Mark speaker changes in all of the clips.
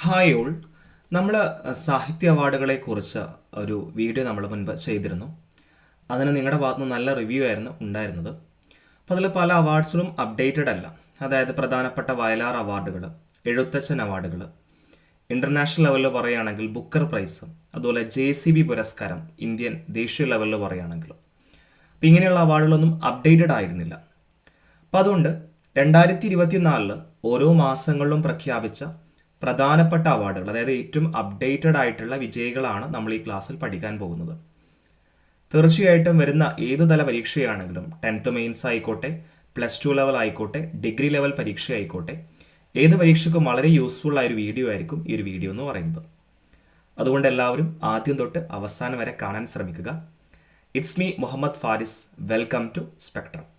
Speaker 1: Hi all. നമ്മൾ സാഹിത്യ അവാർഡുകളെ കുറിച്ച് ഒരു വീഡിയോ നമ്മൾ മുൻപ് ചെയ്തിരുന്നു. അതിന് നിങ്ങളുടെ ഭാഗത്ത് നിന്ന് നല്ല റിവ്യൂ ആയിരുന്നു ഉണ്ടായിരുന്നത്. അപ്പോൾ അതിൽ പല അവാർഡ്സുകളും അപ്ഡേറ്റഡ് അല്ല. അതായത് പ്രധാനപ്പെട്ട വയലാർ അവാർഡുകൾ എഴുത്തച്ഛൻ അവാർഡുകൾ ഇന്റർനാഷണൽ ലെവലിൽ പറയുകയാണെങ്കിൽ ബുക്കർ പ്രൈസ് അതുപോലെ ജെ സി ബി പുരസ്കാരം ഇന്ത്യൻ ദേശീയ ലെവലിൽ പറയുകയാണെങ്കിൽ അപ്പോൾ ഇങ്ങനെയുള്ള അവാർഡുകളൊന്നും അപ്ഡേറ്റഡ് ആയിരുന്നില്ല. അപ്പോൾ അതുകൊണ്ട് രണ്ടായിരത്തി ഇരുപത്തിനാലിൽ ഓരോ മാസങ്ങളിലും പ്രഖ്യാപിച്ച പ്രധാനപ്പെട്ട അവാർഡുകൾ അതായത് ഏറ്റവും അപ്ഡേറ്റഡ് ആയിട്ടുള്ള വിജയികളാണ് നമ്മൾ ഈ ക്ലാസ്സിൽ പഠിക്കാൻ പോകുന്നത്. തീർച്ചയായിട്ടും വരുന്ന ഏത് തല പരീക്ഷയാണെങ്കിലും ടെൻത്ത് മെയിൻസ് ആയിക്കോട്ടെ പ്ലസ് ടു ലെവൽ ആയിക്കോട്ടെ ഡിഗ്രി ലെവൽ പരീക്ഷ ആയിക്കോട്ടെ ഏത് പരീക്ഷയ്ക്കും വളരെ യൂസ്ഫുൾ ആയ ഒരു വീഡിയോ ആയിരിക്കും ഈ ഒരു വീഡിയോ എന്ന് പറയുന്നത്. അതുകൊണ്ട് എല്ലാവരും ആദ്യം തൊട്ട് അവസാനം വരെ കാണാൻ ശ്രമിക്കുക. It's me Muhammad Faris welcome to Spectrum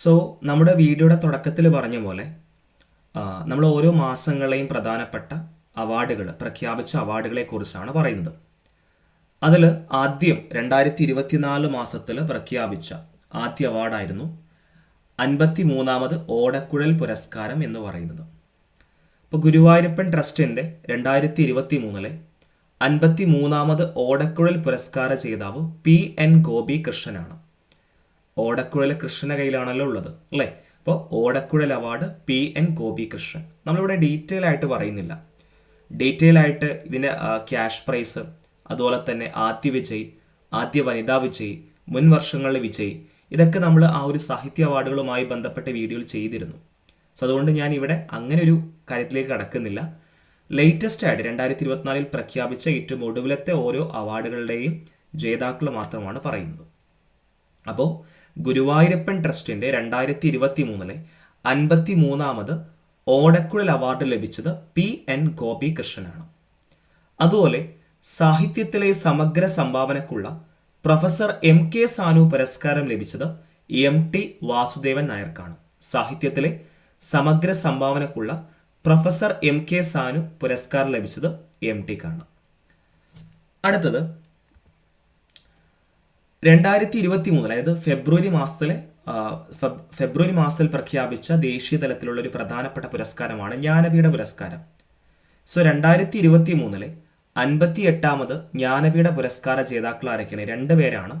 Speaker 1: so നമ്മുടെ വീഡിയോയുടെ തുടക്കത്തിൽ പറഞ്ഞ പോലെ നമ്മൾ ഓരോ മാസങ്ങളെയും പ്രധാനപ്പെട്ട അവാർഡുകൾ പ്രഖ്യാപിച്ച അവാർഡുകളെ കുറിച്ചാണ് പറയുന്നത്. അതിൽ ആദ്യം രണ്ടായിരത്തി ഇരുപത്തിനാല് മാസത്തിൽ പ്രഖ്യാപിച്ച ആദ്യ അവാർഡായിരുന്നു അൻപത്തി മൂന്നാമത് ഓടക്കുഴൽ പുരസ്കാരം എന്ന് പറയുന്നത്. ഇപ്പോൾ ഗുരുവായൂരപ്പൻ ട്രസ്റ്റിന്റെ രണ്ടായിരത്തി ഇരുപത്തി മൂന്നിലെ അൻപത്തി മൂന്നാമത് ഓടക്കുഴൽ പുരസ്കാര ജേതാവ് പി എൻ ഗോപി കൃഷ്ണനാണ് ഓടക്കുഴൽ കൃഷ്ണന്റെ കയ്യിലാണല്ലോ ഉള്ളത് അല്ലേ? അപ്പോൾ Odakkuzhal award P N Gopi Krishnan നമ്മളിവിടെ ഡീറ്റെയിൽ ആയിട്ട് പറയുന്നില്ല. ഡീറ്റെയിൽ ആയിട്ട് ഇതിന്റെ ക്യാഷ് പ്രൈസ് അതുപോലെ തന്നെ ആദ്യ വിജയ് ആദ്യ വനിതാ വിജയ് മുൻ വർഷങ്ങളിലെ വിജയ് ഇതൊക്കെ നമ്മൾ ആ ഒരു സാഹിത്യ അവാർഡുകളുമായി ബന്ധപ്പെട്ട വീഡിയോയിൽ ചെയ്തിരുന്നു. സോ അതുകൊണ്ട് ഞാൻ ഇവിടെ അങ്ങനെ ഒരു കാര്യത്തിലേക്ക് കടക്കുന്നില്ല. ലേറ്റസ്റ്റ് ആയിട്ട് രണ്ടായിരത്തി ഇരുപത്തിനാലിൽ പ്രഖ്യാപിച്ച ഏറ്റവും ഒടുവിലത്തെ ഓരോ അവാർഡുകളുടെയും ജേതാക്കൾ മാത്രമാണ് പറയുന്നത്. അപ്പോൾ ഗുരുവായൂരപ്പൻ ട്രസ്റ്റിന്റെ രണ്ടായിരത്തി ഇരുപത്തി മൂന്നിലെ അൻപത്തി മൂന്നാമത് ഓടക്കുഴൽ അവാർഡ് ലഭിച്ചത് പി എൻ ഗോപി കൃഷ്ണനാണ് അതുപോലെ സാഹിത്യത്തിലെ സമഗ്ര സംഭാവനക്കുള്ള പ്രൊഫസർ എം കെ സാനു പുരസ്കാരം ലഭിച്ചത് എം ടി വാസുദേവൻ നായർക്കാണ്. സാഹിത്യത്തിലെ സമഗ്ര സംഭാവനക്കുള്ള പ്രൊഫസർ എം കെ സാനു പുരസ്കാരം ലഭിച്ചത് എം ടിക്കാണ്. അടുത്തത് രണ്ടായിരത്തി ഇരുപത്തി മൂന്ന് അതായത് ഫെബ്രുവരി മാസത്തിലെ ഫെബ്രുവരി മാസത്തിൽ പ്രഖ്യാപിച്ച ദേശീയ തലത്തിലുള്ള ഒരു പ്രധാനപ്പെട്ട പുരസ്കാരമാണ് ജ്ഞാനപീഠ പുരസ്കാരം. സോ രണ്ടായിരത്തി ഇരുപത്തി മൂന്നിലെ അൻപത്തി എട്ടാമത് ജ്ഞാനപീഠ പുരസ്കാര ജേതാക്കൾ ആരൊക്കെയാണ്? രണ്ട് പേരാണ്.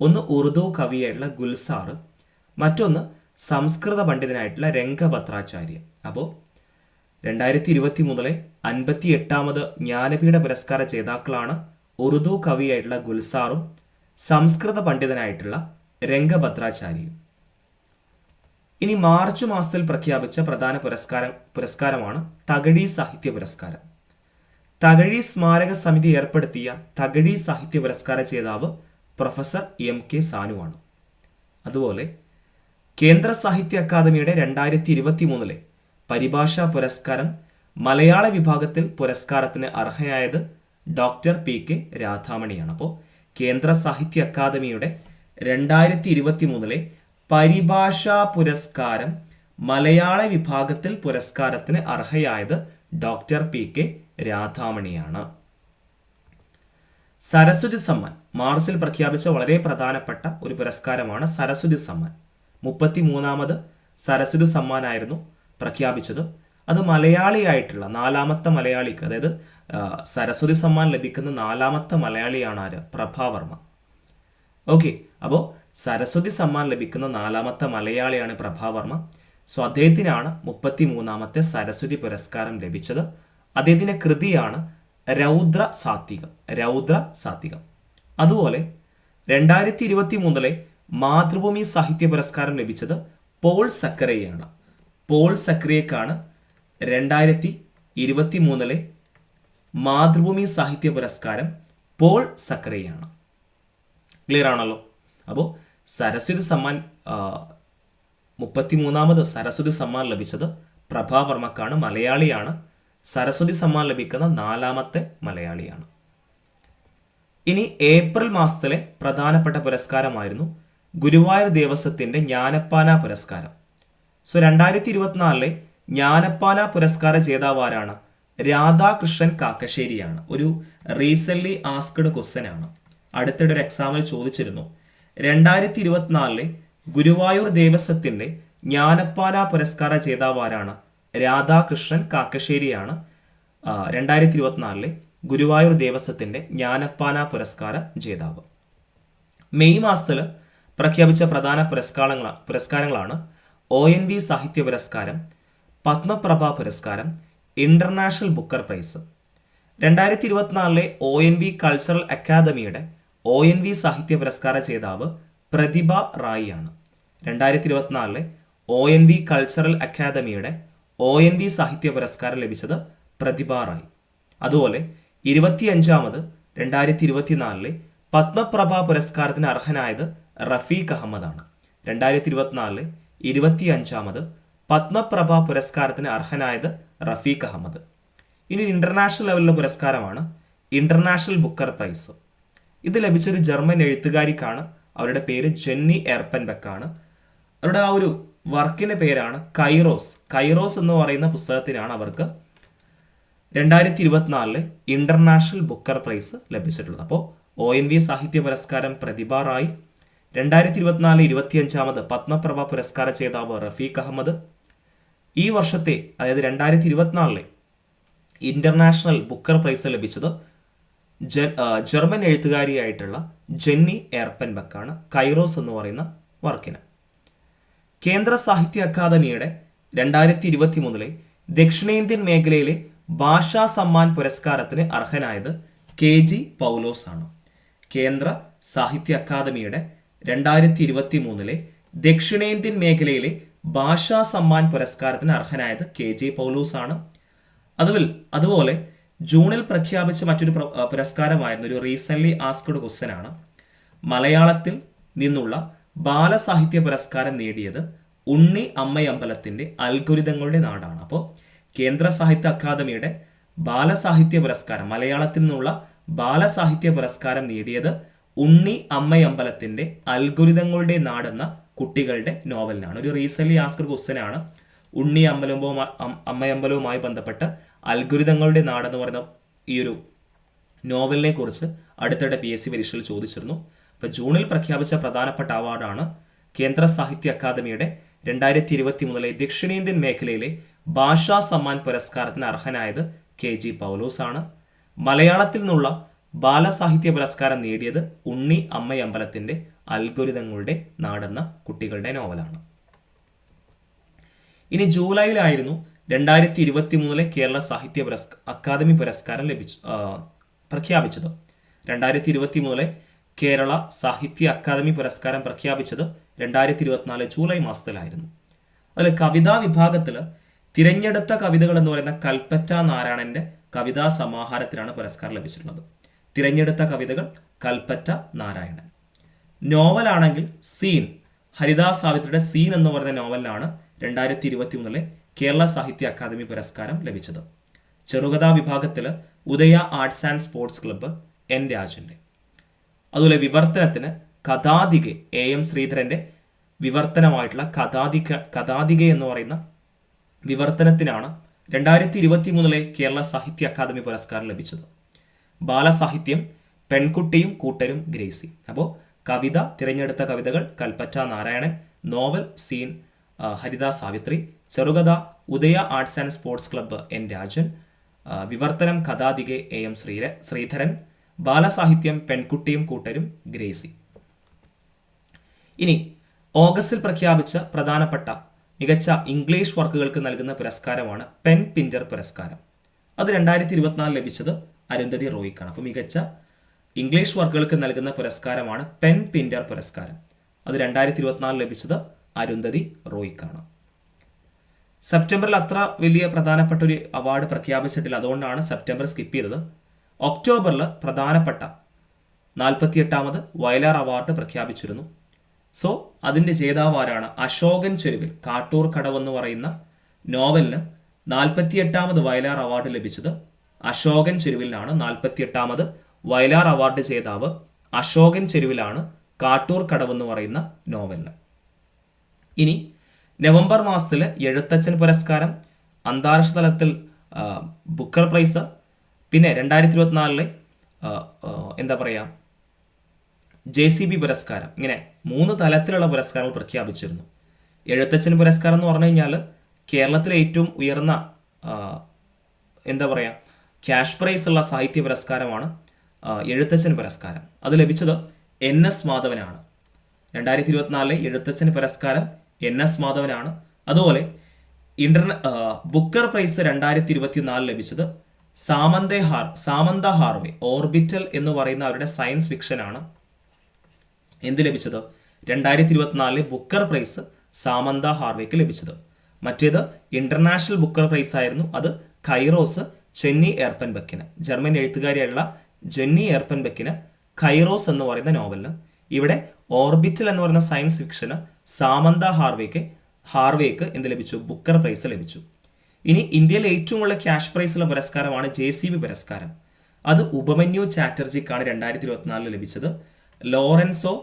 Speaker 1: ഒന്ന് ഉറുദു കവിയായിട്ടുള്ള ഗുൽസാർ മറ്റൊന്ന് സംസ്കൃത പണ്ഡിതനായിട്ടുള്ള രംഗഭദ്രാചാര്യ അപ്പോൾ രണ്ടായിരത്തി ഇരുപത്തി മൂന്നിലെ അൻപത്തി എട്ടാമത് ജ്ഞാനപീഠ പുരസ്കാര ജേതാക്കളാണ് ഉറുദു കവിയായിട്ടുള്ള ഗുൽസാറും സംസ്കൃത പണ്ഡിതനായിട്ടുള്ള രംഗഭദ്രാചാര്യയും ഇനി മാർച്ച് മാസത്തിൽ പ്രഖ്യാപിച്ച പ്രധാന പുരസ്കാരം പുരസ്കാരമാണ് തകഴി സാഹിത്യ പുരസ്കാരം. തകഴി സ്മാരക സമിതി ഏർപ്പെടുത്തിയ തകഴി സാഹിത്യ പുരസ്കാര ജേതാവ് പ്രൊഫസർ എം കെ സാനുവാണ് അതുപോലെ കേന്ദ്ര സാഹിത്യ അക്കാദമിയുടെ രണ്ടായിരത്തി ഇരുപത്തി മൂന്നിലെ പരിഭാഷാ പുരസ്കാരം മലയാള വിഭാഗത്തിൽ പുരസ്കാരത്തിന് അർഹയായത് ഡോക്ടർ പി കെ രാധാമണിയാണ്. അപ്പോൾ കേന്ദ്ര സാഹിത്യ അക്കാദമിയുടെ രണ്ടായിരത്തി ഇരുപത്തി മൂന്നിലെ പരിഭാഷാ പുരസ്കാരം മലയാള വിഭാഗത്തിൽ പുരസ്കാരത്തിന് അർഹയായത് ഡോക്ടർ പി കെ രാധാമണിയാണ്. സരസ്വതി സമ്മാൻ മാർച്ചിൽ പ്രഖ്യാപിച്ച വളരെ പ്രധാനപ്പെട്ട ഒരു പുരസ്കാരമാണ് സരസ്വതി സമ്മാൻ. മുപ്പത്തി മൂന്നാമത് സരസ്വതി സമ്മാനായിരുന്നു പ്രഖ്യാപിച്ചത്. അത് മലയാളിയായിട്ടുള്ള നാലാമത്തെ മലയാളിക്ക് അതായത് സരസ്വതി സമ്മാൻ ലഭിക്കുന്ന നാലാമത്തെ മലയാളിയാണ് ആര്? പ്രഭാവർമ്മ ഓക്കെ അപ്പോൾ സരസ്വതി സമ്മാൻ ലഭിക്കുന്ന നാലാമത്തെ മലയാളിയാണ് പ്രഭാവർമ്മ സോ അദ്ദേഹത്തിനാണ് മുപ്പത്തി മൂന്നാമത്തെ സരസ്വതി പുരസ്കാരം ലഭിച്ചത്. അദ്ദേഹത്തിന്റെ കൃതിയാണ് രൗദ്ര സാത്വികം രൗദ്ര സാത്വികം. അതുപോലെ രണ്ടായിരത്തി ഇരുപത്തി മൂന്നിലെ മാതൃഭൂമി സാഹിത്യ പുരസ്കാരം ലഭിച്ചത് പോൾ സക്കറിയയാണ് പോൾ സക്കറിയക്കാണ് രണ്ടായിരത്തി ഇരുപത്തി മൂന്നിലെ മാതൃഭൂമി സാഹിത്യ പുരസ്കാരം പോൾ സക്കറിയാണ്. ക്ലിയർ ആണല്ലോ? അപ്പോൾ സരസ്വതി സമ്മാൻ മുപ്പത്തിമൂന്നാമത് സരസ്വതി സമ്മാൻ ലഭിച്ചത് പ്രഭാവർമ്മക്കാണ് മലയാളിയാണ്. സരസ്വതി സമ്മാൻ ലഭിക്കുന്ന നാലാമത്തെ മലയാളിയാണ്. ഇനി ഏപ്രിൽ മാസത്തിലെ പ്രധാനപ്പെട്ട പുരസ്കാരമായിരുന്നു ഗുരുവായൂർ ദേവസ്വത്തിന്റെ ജ്ഞാനപ്പാന പുരസ്കാരം. സോ രണ്ടായിരത്തി ഇരുപത്തിനാലിലെ ജ്ഞാനപ്പാന പുരസ്കാര ജേതാവാരാണ് രാധാകൃഷ്ണൻ കാക്കശ്ശേരിയാണ്. ഒരു റീസെന്റ് ആസ്ക്ഡ് ക്വസ്റ്റൻ ആണ്. അടുത്തിടെ ഒരു എക്സാമിൽ ചോദിച്ചിരുന്നു. രണ്ടായിരത്തി ഇരുപത്തിനാലിലെ ഗുരുവായൂർ ദേവസ്വത്തിന്റെ ജ്ഞാനപ്പാല പുരസ്കാര ജേതാവാരാണ് രാധാകൃഷ്ണൻ കാക്കശ്ശേരിയാണ്. രണ്ടായിരത്തി ഇരുപത്തിനാലിലെ ഗുരുവായൂർ ദേവസ്വത്തിന്റെ ജ്ഞാനപ്പാല പുരസ്കാര ജേതാവ്. മെയ് മാസത്തിൽ പ്രഖ്യാപിച്ച പ്രധാന പുരസ്കാരങ്ങളാണ് പുരസ്കാരങ്ങളാണ് ഒ എൻ വി സാഹിത്യ പുരസ്കാരം പത്മപ്രഭ പുരസ്കാരം ഇന്റർനാഷണൽ ബുക്കർ പ്രൈസ്. രണ്ടായിരത്തി ഇരുപത്തിനാലിലെ ഒ എൻ വി കൾച്ചറൽ അക്കാദമിയുടെ ഒ എൻ വി സാഹിത്യ പുരസ്കാര ജേതാവ് പ്രതിഭ റായി ആണ് രണ്ടായിരത്തി ഇരുപത്തിനാലിലെ ഒ എൻ വി കൾച്ചറൽ അക്കാദമിയുടെ ഒ എൻ വി സാഹിത്യ പുരസ്കാരം ലഭിച്ചത് പ്രതിഭ റായി. അതുപോലെ ഇരുപത്തിയഞ്ചാമത് രണ്ടായിരത്തി ഇരുപത്തിനാലിലെ പത്മപ്രഭ പുരസ്കാരത്തിന് അർഹനായത് റഫീഖ് അഹമ്മദാണ്. രണ്ടായിരത്തി ഇരുപത്തിനാലിലെ ഇരുപത്തിയഞ്ചാമത് പത്മപ്രഭ പുരസ്കാരത്തിന് അർഹനായത് റഫീഖ് അഹമ്മദ്. ഇനി ഇന്റർനാഷണൽ ലെവലിലെ പുരസ്കാരമാണ് ഇന്റർനാഷണൽ ബുക്കർ പ്രൈസ് ഇത് ലഭിച്ചൊരു ജർമ്മൻ എഴുത്തുകാരിക്കാണ്. അവരുടെ പേര് ജെന്നി എർപ്പൻബെക്കാണ് അവരുടെ ആ ഒരു വർക്കിന്റെ പേരാണ് കൈറോസ്. കൈറോസ് എന്ന് പറയുന്ന പുസ്തകത്തിനാണ് അവർക്ക് രണ്ടായിരത്തി ഇരുപത്തിനാലിൽ ഇന്റർനാഷണൽ ബുക്കർ പ്രൈസ് ലഭിച്ചിട്ടുള്ളത്. അപ്പോൾ ഒ എൻ വി സാഹിത്യ പുരസ്കാരം പ്രതിഭ റായ് രണ്ടായിരത്തി ഇരുപത്തിനാല് ഇരുപത്തിയഞ്ചാമത് പത്മപ്രഭ പുരസ്കാര ജേതാവ് റഫീഖ് അഹമ്മദ്. ഈ വർഷത്തെ അതായത് രണ്ടായിരത്തി ഇരുപത്തിനാലിലെ ഇന്റർനാഷണൽ ബുക്കർ പ്രൈസ് ലഭിച്ചത് ജർമ്മൻ എഴുത്തുകാരിയായിട്ടുള്ള ജെന്നി എർപ്പൻബക്കാണ് കൈറോസ് എന്ന് പറയുന്ന വർക്കിന്. കേന്ദ്ര സാഹിത്യ അക്കാദമിയുടെ രണ്ടായിരത്തി ഇരുപത്തി മൂന്നിലെ ദക്ഷിണേന്ത്യൻ മേഖലയിലെ ഭാഷാ സമ്മാൻ പുരസ്കാരത്തിന് അർഹനായത് കെ ജി പൗലോസ് ആണ്. കേന്ദ്ര സാഹിത്യ അക്കാദമിയുടെ രണ്ടായിരത്തി ഇരുപത്തി മൂന്നിലെ ദക്ഷിണേന്ത്യൻ മേഖലയിലെ ഭാഷാ സമ്മാൻ പുരസ്കാരത്തിന് അർഹനായത് കെ ജെ പൗലൂസ് ആണ് അതുപോലെ അതുപോലെ ജൂണിൽ പ്രഖ്യാപിച്ച മറ്റൊരു പ്ര- പുരസ്കാരമായിരുന്നു ഒരു റീസെന്റ്ലി ആസ്ക്ഡ് ക്വസ്റ്റ്യൻ ആണ് മലയാളത്തിൽ നിന്നുള്ള ബാലസാഹിത്യ പുരസ്കാരം നേടിയത് ഉണ്ണി അമ്മയമ്പലത്തിന്റെ അൽഗുരിതങ്ങളുടെ നാടാണ്. അപ്പോൾ കേന്ദ്ര സാഹിത്യ അക്കാദമിയുടെ ബാലസാഹിത്യ പുരസ്കാരം മലയാളത്തിൽ നിന്നുള്ള ബാലസാഹിത്യ പുരസ്കാരം നേടിയത് ഉണ്ണി അമ്മയമ്പലത്തിന്റെ അൽഗുരിതങ്ങളുടെ നാടെന്ന കുട്ടികളുടെ നോവലിനാണ്. ഒരു റീസെന്റ് ആസ്ക്ഡ് ക്വസ്റ്റ്യൻ ആണ്. ഉണ്ണി അമ്പലവും അമ്മയമ്പലവുമായി ബന്ധപ്പെട്ട് അൽഗുരിതങ്ങളുടെ നാടെന്ന് പറയുന്ന ഈ ഒരു നോവലിനെ കുറിച്ച് അടുത്തിടെ പി എസ് സി പരീക്ഷയിൽ ചോദിച്ചിരുന്നു. അപ്പോൾ ജൂണിൽ പ്രഖ്യാപിച്ച പ്രധാനപ്പെട്ട അവാർഡാണ് കേന്ദ്ര സാഹിത്യ അക്കാദമിയുടെ രണ്ടായിരത്തി ഇരുപത്തി മൂന്നിലെ ദക്ഷിണേന്ത്യൻ മേഖലയിലെ ഭാഷാ സമ്മാൻ പുരസ്കാരത്തിന് അർഹനായത് കെ ജി പൗലോസ് ആണ് മലയാളത്തിൽ നിന്നുള്ള ബാലസാഹിത്യ പുരസ്കാരം നേടിയത് ഉണ്ണി അമ്മയമ്പലത്തിന്റെ അൽഗുരിതങ്ങളുടെ നാടെന്ന കുട്ടികളുടെ നോവലാണ്. ഇനി ജൂലൈയിലായിരുന്നു രണ്ടായിരത്തി ഇരുപത്തി മൂന്നിലെ കേരള സാഹിത്യ പുരസ്ക അക്കാദമി പുരസ്കാരം ലഭിച്ചു പ്രഖ്യാപിച്ചത്. രണ്ടായിരത്തി ഇരുപത്തി മൂന്നിലെ കേരള സാഹിത്യ അക്കാദമി പുരസ്കാരം പ്രഖ്യാപിച്ചത് രണ്ടായിരത്തി ഇരുപത്തിനാല് ജൂലൈ മാസത്തിലായിരുന്നു. അതിൽ കവിതാ വിഭാഗത്തിൽ തിരഞ്ഞെടുത്ത കവിതകൾ എന്ന് പറയുന്ന കൽപ്പറ്റ നാരായണന്റെ കവിതാ സമാഹാരത്തിനാണ് പുരസ്കാരം ലഭിച്ചിട്ടുള്ളത്. തിരഞ്ഞെടുത്ത കവിതകൾ കൽപ്പറ്റ നാരായണൻ. നോവലാണെങ്കിൽ സീൻ. ഹരിദാസ് സാവിത്രിയുടെ സീൻ എന്ന് പറയുന്ന നോവലിനാണ് രണ്ടായിരത്തി ഇരുപത്തി മൂന്നിലെ കേരള സാഹിത്യ അക്കാദമി പുരസ്കാരം ലഭിച്ചത്. ചെറുകഥാ വിഭാഗത്തിൽ Udaya arts and sports club N രാജന്റെ അതുപോലെ വിവർത്തനത്തിന് കഥാതിക എ എം ശ്രീധരന്റെ വിവർത്തനമായിട്ടുള്ള കഥാതിക കഥാതിക എന്ന് പറയുന്ന വിവർത്തനത്തിനാണ് രണ്ടായിരത്തി ഇരുപത്തി മൂന്നിലെ കേരള സാഹിത്യ അക്കാദമി പുരസ്കാരം ലഭിച്ചത്. ബാലസാഹിത്യം പെൺകുട്ടിയും കൂട്ടരും ഗ്രേസി അപ്പോൾ കവിത തിരഞ്ഞെടുത്ത കവിതകൾ കൽപ്പറ്റ നാരായണൻ നോവൽ സീൻ ഹരിദാ സാവിത്രി ചെറുകഥ Udaya arts and sports club N Rajan വിവർത്തനം കഥാതികെ എ എം ശ്രീര ശ്രീധരൻ ബാലസാഹിത്യം പെൺകുട്ടിയും കൂട്ടരും ഗ്രേസി. ഇനി ഓഗസ്റ്റിൽ പ്രഖ്യാപിച്ച പ്രധാനപ്പെട്ട മികച്ച ഇംഗ്ലീഷ് വർക്കുകൾക്ക് നൽകുന്ന പുരസ്കാരമാണ് പെൻ പിഞ്ചർ പുരസ്കാരം. അത് രണ്ടായിരത്തി ഇരുപത്തിനാല് ലഭിച്ചത് അരുന്ധതി റോയിക്കാണ്. അപ്പോൾ മികച്ച ഇംഗ്ലീഷ് വർക്കുകൾക്ക് നൽകുന്ന പുരസ്കാരമാണ് പെൻ പിൻഡർ പുരസ്കാരം. അത് രണ്ടായിരത്തി ഇരുപത്തിനാല് ലഭിച്ചത് അരുന്ധതി റോയിക്കാണ്. സെപ്റ്റംബറിൽ അത്ര വലിയ പ്രധാനപ്പെട്ട ഒരു അവാർഡ് പ്രഖ്യാപിച്ചിട്ടില്ല. അതുകൊണ്ടാണ് സെപ്റ്റംബർ സ്കിപ്പ് ചെയ്തത്. ഒക്ടോബറിൽ പ്രധാനപ്പെട്ട നാൽപ്പത്തിയെട്ടാമത് വയലാർ അവാർഡ് പ്രഖ്യാപിച്ചിരുന്നു. സോ അതിന്റെ ജേതാവ് ആരാണ്? അശോകൻ ചെരുവിൽ കാട്ടൂർ കടവ് എന്ന് പറയുന്ന നോവലിന് നാൽപ്പത്തിയെട്ടാമത് വയലാർ അവാർഡ് ലഭിച്ചത് അശോകൻ ചെരുവിലാണ് നാൽപ്പത്തിയെട്ടാമത് വയലാർ അവാർഡ് ജേതാവ് അശോകൻ ചെരുവിലാണ് കാട്ടൂർ കടവ് എന്ന് പറയുന്ന നോവലിന് ഇനി നവംബർ മാസത്തിൽ എഴുത്തച്ഛൻ പുരസ്കാരം അന്താരാഷ്ട്ര തലത്തിൽ ബുക്കർ പ്രൈസ് പിന്നെ രണ്ടായിരത്തി ഇരുപത്തിനാലിലെ എന്താ പറയുക ജെ സി ബി പുരസ്കാരം ഇങ്ങനെ മൂന്ന് തലത്തിലുള്ള പുരസ്കാരങ്ങൾ പ്രഖ്യാപിച്ചിരുന്നു. എഴുത്തച്ഛൻ പുരസ്കാരം എന്ന് പറഞ്ഞു കഴിഞ്ഞാൽ കേരളത്തിലെ ഏറ്റവും ഉയർന്ന എന്താ പറയുക ക്യാഷ് പ്രൈസ് ഉള്ള സാഹിത്യ പുരസ്കാരമാണ് എഴുത്തച്ഛൻ പുരസ്കാരം. അത് ലഭിച്ചത് എൻ എസ് മാധവനാണ്. രണ്ടായിരത്തി ഇരുപത്തിനാലിലെ എഴുത്തച്ഛൻ പുരസ്കാരം എൻ എസ് മാധവനാണ്. അതുപോലെ ഇന്റർനെ ആ, ബുക്കർ പ്രൈസ് രണ്ടായിരത്തി ഇരുപത്തിനാലിൽ ലഭിച്ചത് സാമന്ത ഹാർ സാമന്ത ഹാർവേ ഓർബിറ്റൽ എന്ന് പറയുന്ന അവരുടെ സയൻസ് ഫിക്ഷനാണ്. എന്ത് ലഭിച്ചത്? രണ്ടായിരത്തി ഇരുപത്തിനാലിലെ ബുക്കർ പ്രൈസ് സാമന്ത ഹാർവേക്ക് ലഭിച്ചത്. മറ്റേത് ഇന്റർനാഷണൽ ബുക്കർ പ്രൈസ് ആയിരുന്നു. അത് കൈറോസ് ചെന്നി എയർപ്പൻ ബെക്കിന് ജർമ്മൻ എഴുത്തുകാരിയായുള്ള ജെന്നി എർപ്പൻബെക്കിന് കൈറോസ് എന്ന് പറയുന്ന നോവലിന് ഇവിടെ ഓർബിറ്റൽ എന്ന് പറയുന്ന സയൻസ് ഫിക്ഷന് സാമന്ത ഹാർവേക്ക് ഹാർവേക്ക് എന്ത് ലഭിച്ചു? ബുക്കർ പ്രൈസ് ലഭിച്ചു. ഇനി ഇന്ത്യയിലെ ഏറ്റവും ഉള്ള ക്യാഷ് പ്രൈസുള്ള പുരസ്കാരമാണ് ജെ സി ബി പുരസ്കാരം. അത് ഉപമന്യു ചാറ്റർജിക്കാണ് രണ്ടായിരത്തി ഇരുപത്തിനാലിൽ ലഭിച്ചത്. Lorenzo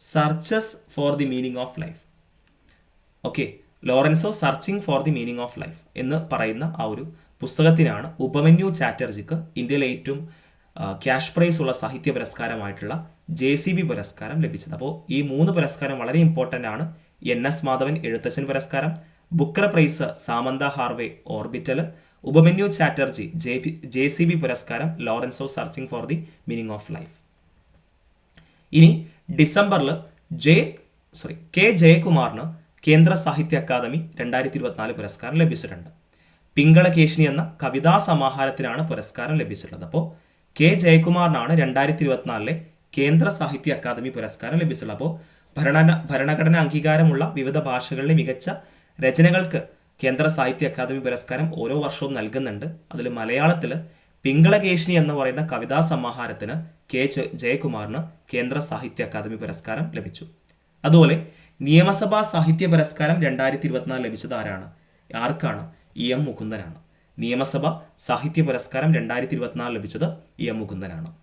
Speaker 1: searches for the meaning of life. Okay Lorenzo searching for the meaning of life എന്ന് പറയുന്ന ആ ഒരു പുസ്തകത്തിനാണ് ഉപമന്യു ചാറ്റർജിക്ക് ഇന്ത്യയിലെ ഏറ്റവും ക്യാഷ് പ്രൈസ് ഉള്ള സാഹിത്യ പുരസ്കാരമായിട്ടുള്ള ജെ സി ബി പുരസ്കാരം ലഭിച്ചത്. അപ്പോൾ ഈ മൂന്ന് പുരസ്കാരം വളരെ ഇമ്പോർട്ടന്റ് ആണ്. എൻ എസ് മാധവൻ എഴുത്തച്ഛൻ പുരസ്കാരം Booker Prize Samantha Harvey Orbital Upamanyu Chatterjee J J C B പുരസ്കാരം Lorenzo searching for the meaning of life. ഇനി ഡിസംബറിൽ ജെ സോറി കെ ജയകുമാറിന് കേന്ദ്ര സാഹിത്യ അക്കാദമി രണ്ടായിരത്തി ഇരുപത്തിനാല് പുരസ്കാരം ലഭിച്ചിട്ടുണ്ട്. പിങ്കളകേശിനി എന്ന കവിതാ സമാഹാരത്തിനാണ് പുരസ്കാരം ലഭിച്ചിട്ടുള്ളത്. അപ്പോൾ കെ ജയകുമാറിനാണ് രണ്ടായിരത്തി ഇരുപത്തിനാലിലെ കേന്ദ്ര സാഹിത്യ അക്കാദമി പുരസ്കാരം ലഭിച്ചുള്ളത്. അപ്പോൾ ഭരണ ഭരണഘടന അംഗീകാരമുള്ള വിവിധ ഭാഷകളിലെ മികച്ച രചനകൾക്ക് കേന്ദ്ര സാഹിത്യ അക്കാദമി പുരസ്കാരം ഓരോ വർഷവും നൽകുന്നുണ്ട്. അതിൽ മലയാളത്തിൽ പിങ്കളകേശിനി എന്ന് പറയുന്ന കവിതാ സമാഹാരത്തിന് കെ ജയകുമാറിന് കേന്ദ്ര സാഹിത്യ അക്കാദമി പുരസ്കാരം ലഭിച്ചു. അതുപോലെ നിയമസഭാ സാഹിത്യ പുരസ്കാരം രണ്ടായിരത്തി ഇരുപത്തിനാല് ലഭിച്ചത് ആരാണ്? ആർക്കാണ്? ഇ എം മുകുന്ദനാണ്. നിയമസഭ സാഹിത്യ പുരസ്കാരം രണ്ടായിരത്തി ഇരുപത്തിനാല് ലഭിച്ചത് ഇ എം മുകുന്ദനാണ്.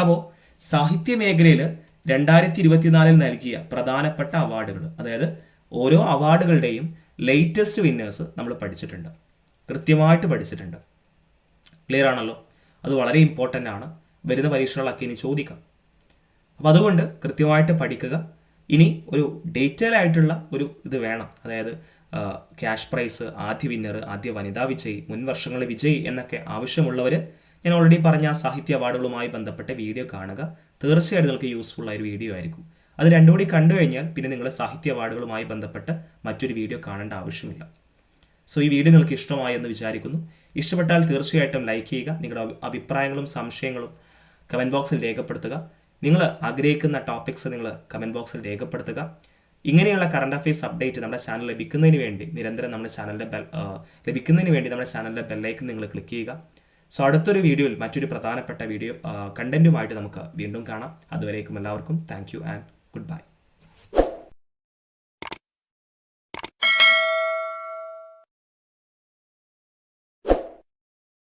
Speaker 1: അപ്പോൾ സാഹിത്യ മേഖലയിൽ രണ്ടായിരത്തി ഇരുപത്തിനാലിൽ നൽകിയ പ്രധാനപ്പെട്ട അവാർഡുകൾ അതായത് ഓരോ അവാർഡുകളുടെയും ലേറ്റസ്റ്റ് വിന്നേഴ്സ് നമ്മൾ പഠിച്ചിട്ടുണ്ട്. കൃത്യമായിട്ട് പഠിച്ചിട്ടുണ്ട്. ക്ലിയർ ആണല്ലോ? അത് വളരെ ഇമ്പോർട്ടന്റ് ആണ്. വരുന്ന പരീക്ഷകളൊക്കെ ഇനി ചോദിക്കാം. അപ്പോൾ അതുകൊണ്ട് കൃത്യമായിട്ട് പഠിക്കുക ഇനി ഒരു ഡീറ്റെയിൽ ആയിട്ടുള്ള ഒരു ഇത് വേണം. അതായത് ക്യാഷ് പ്രൈസ് ആദ്യ വിന്നർ ആദ്യ വനിതാ വിജയ് മുൻ വർഷങ്ങളിലെ വിജയ് എന്നൊക്കെ ആവശ്യമുള്ളവർ ഞാൻ ഓൾറെഡി പറഞ്ഞ സാഹിത്യ അവാർഡുകളുമായി ബന്ധപ്പെട്ട വീഡിയോ കാണുക. തീർച്ചയായിട്ടും നിങ്ങൾക്ക് യൂസ്ഫുൾ ആയ ഒരു വീഡിയോ ആയിരിക്കും. അത് രണ്ടും കൂടി കണ്ടു കഴിഞ്ഞാൽ പിന്നെ നിങ്ങൾ സാഹിത്യ അവാർഡുകളുമായി ബന്ധപ്പെട്ട് മറ്റൊരു വീഡിയോ കാണേണ്ട ആവശ്യമില്ല. സോ ഈ വീഡിയോ നിങ്ങൾക്ക് ഇഷ്ടമായി എന്ന് വിചാരിക്കുന്നു. ഇഷ്ടപ്പെട്ടാൽ തീർച്ചയായിട്ടും ലൈക്ക് ചെയ്യുക. നിങ്ങളുടെ അഭിപ്രായങ്ങളും സംശയങ്ങളും കമന്റ് ബോക്സിൽ രേഖപ്പെടുത്തുക. നിങ്ങൾ ആഗ്രഹിക്കുന്ന ടോപ്പിക്സ് നിങ്ങൾ കമന്റ് ബോക്സിൽ രേഖപ്പെടുത്തുക. ഇങ്ങനെയുള്ള കറണ്ട് അഫയേഴ്സ് അപ്ഡേറ്റ് നമ്മുടെ ചാനൽ ലഭിക്കുന്നതിന് വേണ്ടി നിരന്തരം നമ്മുടെ ചാനലിന്റെ ബെൽ ലഭിക്കുന്നതിന് വേണ്ടി നമ്മുടെ ചാനലിന്റെ ബെല്ലൈക്കൻ നിങ്ങൾ ക്ലിക്ക് ചെയ്യുക. സോ അടുത്തൊരു വീഡിയോയിൽ മറ്റൊരു പ്രധാനപ്പെട്ട വീഡിയോ കണ്ടന്റുമായിട്ട് നമുക്ക് വീണ്ടും കാണാം. അതുവരേക്കും എല്ലാവർക്കും thank you and good bye